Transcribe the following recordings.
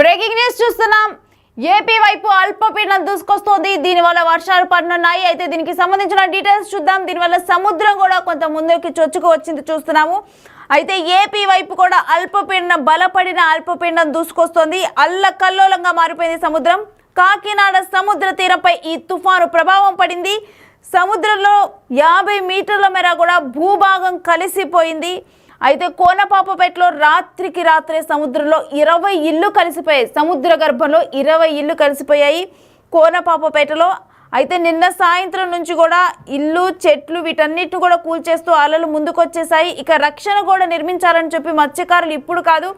Breaking news చూస్తున్నాం. AP వైపు అల్పపీడనం దూసుకొస్తోంది. దీనివల్ల వర్షాలు పడనున్నాయి అయితే దీనికి సంబంధించిన డీటెయిల్స్ చూద్దాం. దీనివల్ల సముద్రం కూడా కొంత ముందుకి చొచ్చుకు వచ్చింది చూస్తున్నాము. అయితే ఏపీ వైపు కూడా అల్పపీడనం బలపడిన అల్పపీడనం దూసుకొస్తోంది. అల్లకల్లోలంగా మారిపోయింది సముద్రం. కాకినాడ సముద్ర తీరంపై ఈ తుఫాను ప్రభావం పడింది. సముద్రంలో యాభై మీటర్ల మేర కూడా భూభాగం కలిసిపోయింది. అయితే కోనపాపపేటలో రాత్రికి రాత్రే సముద్రంలో ఇరవై ఇల్లు కలిసిపోయాయి. సముద్ర గర్భంలో ఇరవై ఇల్లు కలిసిపోయాయి కోనపాపపేటలో. అయితే నిన్న సాయంత్రం నుంచి కూడా ఇల్లు చెట్లు వీటన్నిటిని కూడా కూల్చేస్తూ అలలు ముందుకొచ్చేసాయి ఇక రక్షణ కూడా నిర్మించాలని చెప్పి మత్స్యకారులు ఇప్పుడు కాదు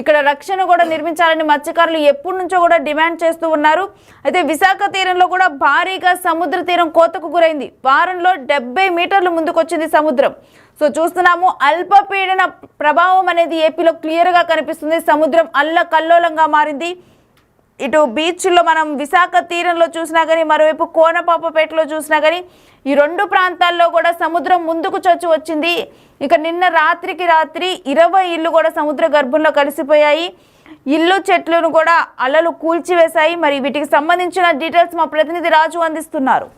ఇక్కడ రక్షణ కూడా నిర్మించాలని మత్స్యకారులు ఎప్పటి నుంచో కూడా డిమాండ్ చేస్తూ ఉన్నారు. అయితే విశాఖ తీరంలో కూడా భారీగా సముద్ర తీరం కోతకు గురైంది. వారంలో డెబ్బై మీటర్లు ముందుకొచ్చింది సముద్రం. సో చూస్తున్నాము అల్పపీడన ప్రభావం అనేది ఏపీలో క్లియర్గా కనిపిస్తుంది. సముద్రం అల్ల కల్లోలంగా మారింది. ఇటు బీచ్లో మనం విశాఖ తీరంలో చూసినా కానీ మరోవైపు కోనపాపపేటలో చూసినా కానీ ఈ రెండు ప్రాంతాల్లో కూడా సముద్రం ముందుకు చొచ్చి వచ్చింది. ఇక నిన్న రాత్రికి రాత్రి ఇరవై ఇల్లు కూడా సముద్ర గర్భంలో కలిసిపోయాయి. ఇల్లు చెట్లను కూడా అలలు కూల్చివేశాయి. మరి వీటికి సంబంధించిన డీటెయిల్స్ మా ప్రతినిధి రాజు అందిస్తున్నారు.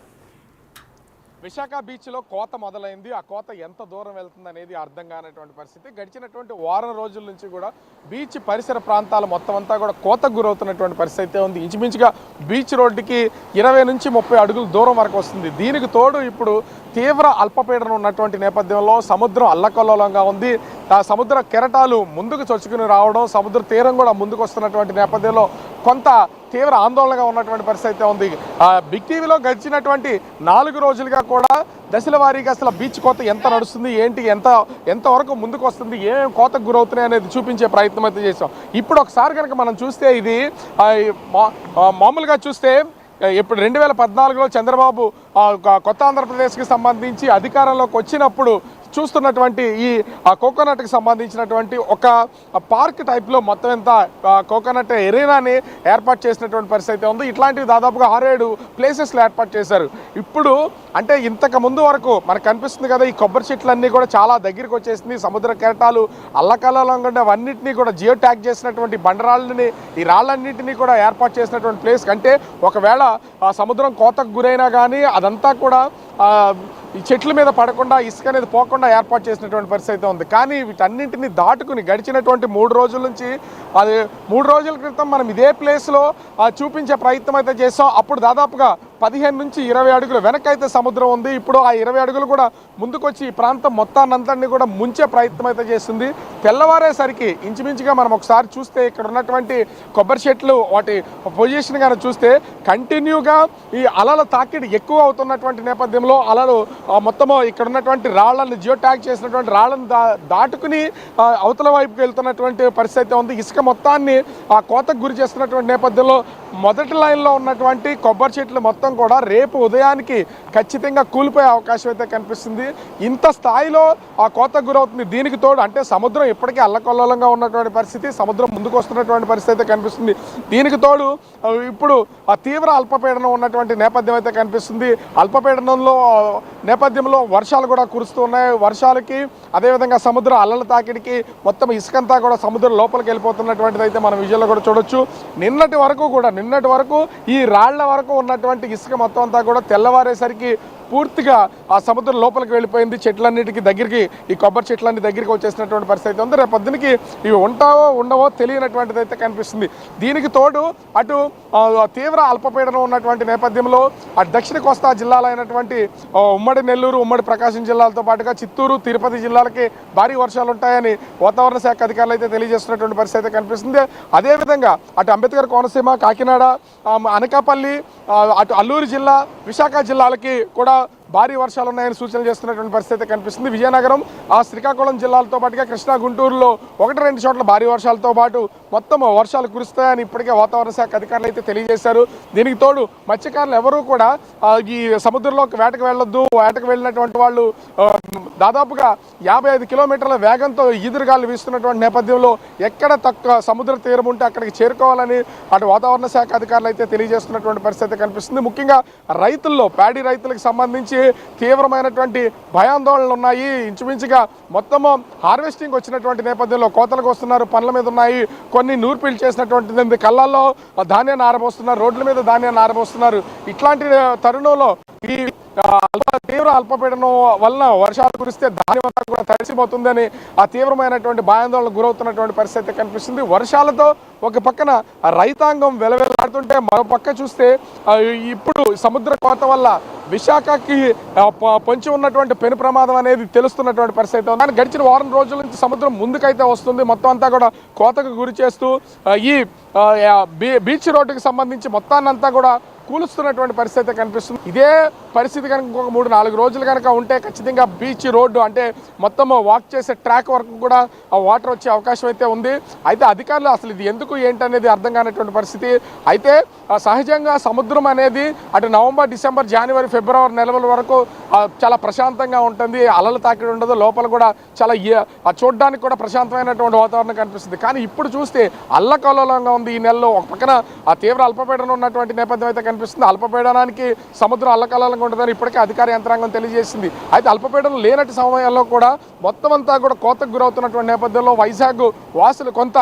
విశాఖ బీచ్లో కోత మొదలైంది. ఆ కోత ఎంత దూరం వెళ్తుంది అనేది అర్థం కానటువంటి పరిస్థితి. గడిచినటువంటి వారం రోజుల నుంచి కూడా బీచ్ పరిసర ప్రాంతాలు మొత్తం అంతా కూడా కోతకు గురవుతున్నటువంటి పరిస్థితి అయితే ఉంది. ఇంచుమించుగా బీచ్ రోడ్డుకి ఇరవై నుంచి ముప్పై అడుగుల దూరం వరకు వస్తుంది. దీనికి తోడు ఇప్పుడు తీవ్ర అల్పపీడనం ఉన్నటువంటి నేపథ్యంలో సముద్రం అల్లకల్లోలంగా ఉంది. ఆ సముద్ర కెరటాలు ముందుకు చొచ్చుకుని రావడం సముద్ర తీరం కూడా ముందుకు వస్తున్నటువంటి నేపథ్యంలో కొంత తీవ్ర ఆందోళనగా ఉన్నటువంటి పరిస్థితి అయితే ఉంది. బిగ్ టీవీలో గడిచినటువంటి నాలుగు రోజులుగా కూడా దశల వారీగా అసలు బీచ్ కోత ఎంత నడుస్తుంది ఏంటి ఎంత ఎంతవరకు ముందుకు వస్తుంది ఏమేమి కోతకు గురవుతున్నాయి అనేది చూపించే ప్రయత్నం అయితే చేసాం ఇప్పుడు ఒకసారి కనుక మనం చూస్తే ఇది మా- మామూలుగా చూస్తే ఇప్పుడు రెండు వేల పద్నాలుగులో చంద్రబాబు కొత్త ఆంధ్రప్రదేశ్కి సంబంధించి అధికారంలోకి వచ్చినప్పుడు చూస్తున్నటువంటి ఈ ఆ కోకోనట్కి సంబంధించినటువంటి ఒక పార్క్ టైప్లో మొత్తం ఎంత కోకోనట్ ఎరీనాని ఏర్పాటు చేసినటువంటి పరిస్థితి అయితే ఉంది. ఇట్లాంటివి దాదాపుగా ఆరేడు ప్లేసెస్లో ఏర్పాటు చేశారు. ఇప్పుడు అంటే ఇంతకు ముందు వరకు మనకు కనిపిస్తుంది కదా ఈ కొబ్బరి చెట్లన్నీ కూడా చాలా దగ్గరికి వచ్చేసింది. సముద్ర కెరటాలు అల్లకల్లంగా ఉండేవన్నింటినీ కూడా జియో ట్యాగ్ చేసినటువంటి బండరాళ్ళని ఈ రాళ్ళన్నింటినీ కూడా ఏర్పాటు చేసినటువంటి ప్లేస్. అంటే ఒకవేళ సముద్రం కోతకు గురైనా కానీ అదంతా కూడా ఈ చెట్ల మీద పడకుండా ఇసుక అనేది పోకుండా ఏర్పాటు చేసినటువంటి పరిస్థితి అయితే ఉంది. కానీ వీటన్నింటిని దాటుకుని గడిచినటువంటి మూడు రోజుల నుంచి అది మూడు రోజుల క్రితం మనం ఇదే ప్లేస్లో చూపించే ప్రయత్నం అయితే చేసాం. అప్పుడు దాదాపుగా పదిహేను నుంచి ఇరవై అడుగులు వెనకైతే సముద్రం ఉంది. ఇప్పుడు ఆ ఇరవై అడుగులు కూడా ముందుకొచ్చి ఈ ప్రాంతం మొత్తాన్నంతటిని కూడా ముంచే ప్రయత్నం అయితే చేస్తుంది. తెల్లవారేసరికి ఇంచుమించుగా మనం ఒకసారి చూస్తే ఇక్కడ ఉన్నటువంటి కొబ్బరి చెట్లు వాటి పొజిషన్ కానీ చూస్తే కంటిన్యూగా ఈ అలల తాకిడి ఎక్కువ అవుతున్నటువంటి నేపథ్యంలో అలలు ఆ, మొత్తము ఇక్కడ ఉన్నటువంటి రాళ్ళను జియో ట్యాగ్ చేసినటువంటి రాళ్ళను దా దాటుకుని అవతల వైపుకి వెళ్తున్నటువంటి పరిస్థితి ఉంది. ఇసుక మొత్తాన్ని ఆ కోతకు గురి చేస్తున్నటువంటి నేపథ్యంలో మొదటి లైన్లో ఉన్నటువంటి కొబ్బరి చెట్లు మొత్తం కూడా రేపు ఉదయానికి ఖచ్చితంగా కూలిపోయే అవకాశం అయితే కనిపిస్తుంది. ఇంత స్థాయిలో ఆ కోత గురవుతుంది. దీనికి తోడు అంటే సముద్రం ఇప్పటికీ అల్లకల్లోలంగా ఉన్నటువంటి పరిస్థితి సముద్రం ముందుకు వస్తున్నటువంటి పరిస్థితి అయితే కనిపిస్తుంది. దీనికి తోడు ఇప్పుడు ఆ తీవ్ర అల్పపీడనం ఉన్నటువంటి నేపథ్యం అయితే కనిపిస్తుంది. అల్పపీడనంలో నేపథ్యంలో వర్షాలు కూడా కురుస్తూ ఉన్నాయి. వర్షాలకి అదేవిధంగా సముద్ర అల్లల తాకిడికి మొత్తం ఇసుకంతా కూడా సముద్రం లోపలికి వెళ్ళిపోతున్నటువంటిది అయితే మనం విజయంలో కూడా చూడొచ్చు. నిన్నటి వరకు కూడా నిన్నటి వరకు ఈ రాళ్ళ వరకు ఉన్నటువంటి ఇసుక మొత్తం అంతా కూడా తెల్లవారేసరికి పూర్తిగా ఆ సముద్రం లోపలికి వెళ్ళిపోయింది. చెట్లన్నిటికి దగ్గరికి ఈ కొబ్బరి చెట్లన్నీ దగ్గరికి వచ్చేసినటువంటి పరిస్థితి ఉంది. రేపు పొద్దునకి ఇవి ఉంటావో ఉండవో తెలియనటువంటిది అయితే కనిపిస్తుంది. దీనికి తోడు అటు తీవ్ర అల్పపీడనం ఉన్నటువంటి నేపథ్యంలో అటు దక్షిణ కోస్తా జిల్లాలైనటువంటి ఉమ్మడి నెల్లూరు ఉమ్మడి ప్రకాశం జిల్లాలతో పాటుగా చిత్తూరు తిరుపతి జిల్లాలకి భారీ వర్షాలు ఉంటాయని వాతావరణ శాఖ అధికారులు అయితే తెలియజేస్తున్నటువంటి పరిస్థితి అయితే కనిపిస్తుంది. అదేవిధంగా అటు అంబేద్కర్ కోనసీమ కాకినాడ అనకాపల్లి అటు అల్లూరు జిల్లా విశాఖ జిల్లాలకి కూడా భారీ వర్షాలు ఉన్నాయని సూచనలు చేస్తున్నటువంటి పరిస్థితి కనిపిస్తుంది. విజయనగరం ఆ శ్రీకాకుళం జిల్లాలతో పాటుగా కృష్ణా గుంటూరులో ఒకటి రెండు చోట్ల భారీ వర్షాలతో పాటు మొత్తం వర్షాలు కురుస్తాయని ఇప్పటికే వాతావరణ శాఖ అధికారులు అయితే తెలియజేశారు. దీనికి తోడు మత్స్యకారులు ఎవరూ కూడా ఈ సముద్రంలోకి వేటకు వెళ్ళొద్దు వేటకు వెళ్ళినటువంటి వాళ్ళు దాదాపుగా యాభై ఐదు కిలోమీటర్ల వేగంతో ఈదురుగాలు వీస్తున్నటువంటి నేపథ్యంలో ఎక్కడ తక్కువ సముద్ర తీరం ఉంటే అక్కడికి చేరుకోవాలని అటు వాతావరణ శాఖ అధికారులు అయితే తెలియజేస్తున్నటువంటి పరిస్థితి కనిపిస్తుంది. ముఖ్యంగా రైతుల్లో ప్యాడీ రైతులకు సంబంధించి తీవ్రమైనటువంటి భయాందోళనలు ఉన్నాయి. ఇంచుమించుగా మొత్తము హార్వెస్టింగ్ వచ్చినటువంటి నేపథ్యంలో కోతలకు వస్తున్నారు పనుల మీద ఉన్నాయి. కొన్ని నూర్పిలు చేసినటువంటి కళ్ళల్లో ధాన్యాన్ని ఆరబోస్తున్నారు రోడ్ల మీద ధాన్యాన్ని ఆరబోస్తున్నారు. ఇట్లాంటి తరుణంలో ఈ అల్ప తీవ్ర అల్పపీడనం వలన వర్షాలు కురిస్తే ధాన్యం అంతా కూడా తడిసిపోతుందని ఆ తీవ్రమైనటువంటి భయాందోళనకు గురవుతున్నటువంటి పరిస్థితి కనిపిస్తుంది. వర్షాలతో ఒక పక్కన రైతాంగం వెలవెలాడుతుంటే మరో పక్క చూస్తే ఇప్పుడు సముద్ర కోత వల్ల విశాఖకి పొంచి ఉన్నటువంటి పెను ప్రమాదం అనేది తెలుస్తున్నటువంటి పరిస్థితి ఉంది. కానీ గడిచిన వారం రోజుల నుంచి సముద్రం ముందుకైతే వస్తుంది. మొత్తం అంతా కూడా కోతకు గురి చేస్తూ ఈ బీ- బీచ్ రోడ్డుకి సంబంధించి మొత్తాన్నంతా కూడా కూలుస్తున్నటువంటి పరిస్థితి కనిపిస్తుంది. ఇదే పరిస్థితి కనుక ఇంకొక మూడు నాలుగు రోజులు కనుక ఉంటే ఖచ్చితంగా బీచ్ రోడ్డు అంటే మొత్తం వాక్ చేసే ట్రాక్ వరకు కూడా ఆ వాటర్ వచ్చే అవకాశం అయితే ఉంది. అయితే అధికారులు అసలు ఇది ఎందుకు ఏంటి అనేది అర్థం కానటువంటి పరిస్థితి. అయితే సహజంగా సముద్రం అనేది అటు నవంబర్ డిసెంబర్ జనవరి ఫిబ్రవరి నెలల వరకు చాలా ప్రశాంతంగా ఉంటుంది. అలలు తాకిడి ఉండదు. లోపల కూడా చాలా ఆ చూడడానికి కూడా ప్రశాంతమైనటువంటి వాతావరణం కనిపిస్తుంది. కానీ ఇప్పుడు చూస్తే అల్లకల్లోలంగా ఉంది. ఈ నెలలో ఒక పక్కన ఆ తీవ్ర అల్పపీడనం ఉన్నటువంటి నేపథ్యం అయితే కనిపిస్తుంది. అల్పపీడనానికి సముద్రం అల్లకల్లంగా ఉంటుందని ఇప్పటికే అధికార యంత్రాంగం తెలియజేసింది. అయితే అల్పపీడనం లేనటి సమయంలో కూడా మొత్తం అంతా కూడా కోతకు గురవుతున్నటువంటి నేపథ్యంలో వైజాగ్ వాసులు కొంత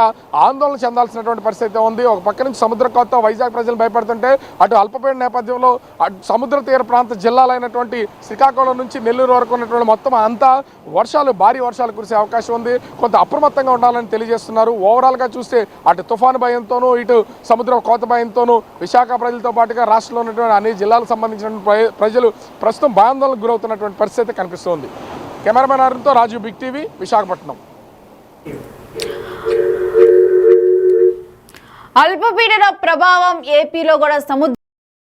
ఆందోళన చెందాల్సినటువంటి పరిస్థితి ఉంది. ఒక పక్క నుంచి సముద్ర కోత వైజాగ్ ప్రజలు భయపడుతుంటే అటు అల్పపీడన నేపథ్యంలో అటు సముద్ర తీర ప్రాంత జిల్లాలైనటువంటి శ్రీకాకుళం నుంచి నెల్లూరు వరకు ఉన్నటువంటి మొత్తం అంతా వర్షాలు భారీ వర్షాలు కురిసే అవకాశం ఉంది. కొంత అప్రమత్తంగా ఉండాలని తెలియజేస్తున్నారు. ఓవరాల్గా చూస్తే అటు తుఫాను భయంతో భయంతోనూ ఇటు సముద్ర కోత భయంతోనూ విశాఖ ప్రజలతో పాటుగా రాష్ట్రంలో ఉన్నటువంటి అన్ని జిల్లాలకు సంబంధించిన ప్రజలు ప్రస్తుతం భయాందోళనకు గురవుతున్నటువంటి పరిస్థితి కనిపిస్తోంది. కెమెరామెన్ అరుణ్తో రాజు బిగ్ టీవీ విశాఖపట్నం. అల్పపీడన ప్రభావం ఏపీలో కూడా సముద్ర